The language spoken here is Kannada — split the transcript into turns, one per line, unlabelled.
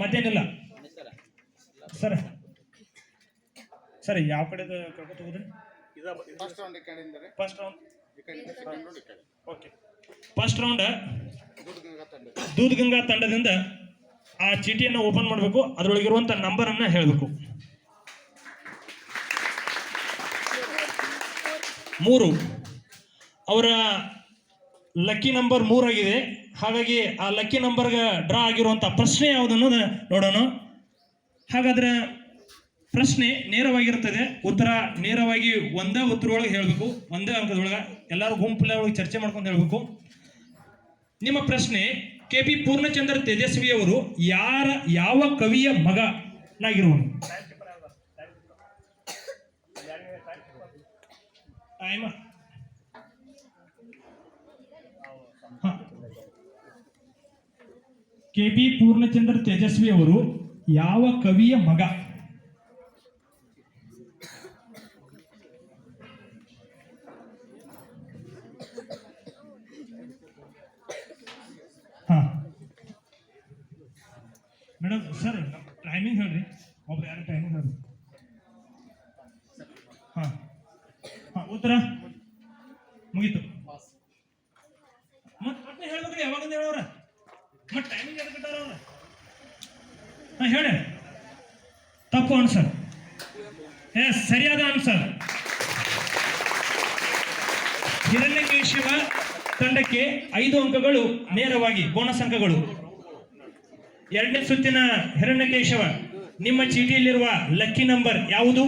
ಮತ್ತೇನಿಲ್ಲ ಸರ್. ಸರ್ ಯಾವ ಕಡೆ ಕರ್ಕೊತ ಹೋದ್ರಿ
first round
first round okay round
ದುಡ್ಡು ಗಂಗಾ
ದೂದ್ಗಂಗಾ ತಂಡದಿಂದ ಆ ಚೀಟಿಯನ್ನು ಓಪನ್ ಮಾಡಬೇಕು. ಅದರೊಳಗಿರುವಂತ ನಂಬರ್ ಅನ್ನ ಹೇಳಬೇಕು. ಮೂರು. ಅವರ ಲಕ್ಕಿ ನಂಬರ್ ಮೂರಾಗಿದೆ. ಹಾಗಾಗಿ ಆ ಲಕ್ಕಿ ನಂಬರ್ಗೆ ಡ್ರಾ ಆಗಿರುವಂಥ ಪ್ರಶ್ನೆ ಯಾವುದನ್ನು ನೋಡೋಣ. ಹಾಗಾದ್ರೆ ಪ್ರಶ್ನೆ ನೇರವಾಗಿರ್ತದೆ. ಉತ್ತರ ನೇರವಾಗಿ ಒಂದೇ ಉತ್ತರ ಒಳಗೆ ಹೇಳಬೇಕು. ಒಂದೇ ಅಂಕದೊಳಗೆ ಎಲ್ಲರೂ ಗುಂಪು ಒಳಗೆ ಚರ್ಚೆ ಮಾಡ್ಕೊಂಡು ಹೇಳಬೇಕು. ನಿಮ್ಮ ಪ್ರಶ್ನೆ ಕೆ ಪಿ ಪೂರ್ಣಚಂದ್ರ ತೇಜಸ್ವಿಯವರು ಯಾರ ಯಾವ ಕವಿಯ ಮಗನಾಗಿರುವನು time K B Poornachandra Tejaswi ಅವರು ಯಾವ ಕವಿಯ ಮಗ? ಮೇಡಮ್ ಸರ್ ಟೈಮಿಂಗ್ ಹೇಳ್ರಿ. ಒಬ್ರು ಯಾರು ಟೈಮಿಂಗ್ ಹೇಳ್ರಿ? ಹಾಂ. ಹಾಂ, ಉತ್ತರ ಮುಗೀತು. ಮತ್ತೆ ಹೇಳ್ಬೇಕ್ರಿ ಯಾವಾಗಂದ ಹೇಳೋರ ಮತ್ತೆ ಟೈಮಿಂಗ್ ಎದ್ದು ಬಿಟ್ಟಾರ ಅವ್ರ? ಹಾ, ಹೇಳಿ. ತಪ್ಪು ಆನ್ಸರ್ ಏ ಸರಿಯಾದ ಆನ್ಸರ್ ಹಿರಣ್ಯಕೇಶವ ತಂಡಕ್ಕೆ ಐದು ಅಂಕಗಳು, ನೇರವಾಗಿ ಬೋನಸ್ ಅಂಕಗಳು. ಎರಡನೇ ಸುತ್ತಿನ ಹಿರಣ್ಯಕೇಶವ ನಿಮ್ಮ ಚೀಟಿಯಲ್ಲಿರುವ ಲಕ್ಕಿ ನಂಬರ್ ಯಾವುದು?